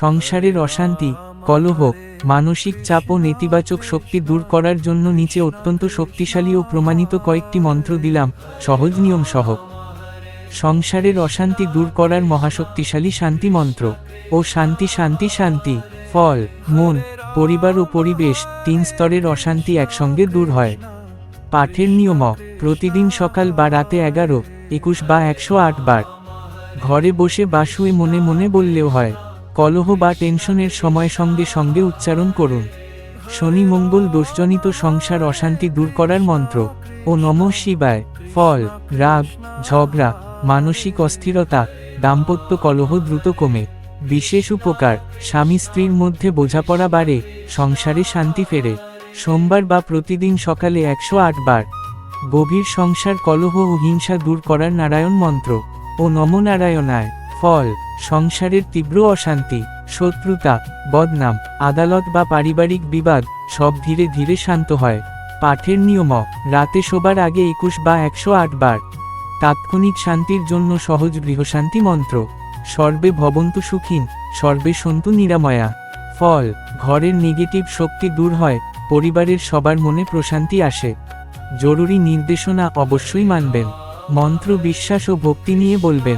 সংসারের অশান্তি, কলহ, মানসিক চাপ ও নেতিবাচক শক্তি দূর করার জন্য নিচে অত্যন্ত শক্তিশালী ও প্রমাণিত কয়েকটি মন্ত্র দিলাম, সহজ নিয়ম সহ। সংসারের অশান্তি দূর করার মহাশক্তিশালী শান্তি মন্ত্র। ও শান্তি শান্তি শান্তি, ফল, মন, পরিবার ও পরিবেশ তিন স্তরের অশান্তি একসঙ্গে দূর হয়। পাঠের নিয়ম, প্রতিদিন সকাল বা রাতে এগারো, একুশ বা একশো আট বার। ঘরে বসে বা শুয়ে মনে মনে বললেও হয়। কলহ বা টেনশনের সময় সঙ্গে সঙ্গে উচ্চারণ করুন। শনি মঙ্গল দোষজনিত সংসার অশান্তি দূর করার মন্ত্র। ও নম শিবায়। ফল, রাগ, ঝগড়া, মানসিক অস্থিরতা, দাম্পত্য কলহ দ্রুত কমে। বিশেষ উপকার, স্বামী স্ত্রীর মধ্যে বোঝাপড়া বাড়ে, সংসারে শান্তি ফেরে। সোমবার বা প্রতিদিন সকালে একশো আট বার। গভীর সংসার কলহ ও হিংসা দূর করার নারায়ণ মন্ত্র। ও নম নারায়ণায়। ফল, সংসারের তীব্র অশান্তি, শত্রুতা, বদনাম, আদালত বা পারিবারিক বিবাদ, সব ধীরে ধীরে শান্ত হয়। পাঠের নিয়ম, রাতে শোবার আগে একুশ বা একশো আট বার। তাৎক্ষণিক শান্তির জন্য সহজ গৃহশান্তি মন্ত্র। সর্বে ভবন্তু সুখীন, সর্বে সন্তু নিরাময়া। ফল, ঘরের নেগেটিভ শক্তি দূর হয়, পরিবারের সবার মনে প্রশান্তি আসে। জরুরি নির্দেশনা অবশ্যই মানবেন। মন্ত্র, বিশ্বাস ও ভক্তি নিয়ে বলবেন।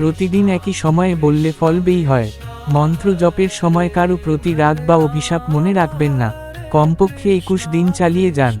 প্রতিদিন একই সময়ে বললে ফল বেই হয়। মন্ত্র জপের সময় কারও প্রতি রাগ বা অভিশাপ মনে রাখবেন না। কমপক্ষে একুশ দিন চালিয়ে যান।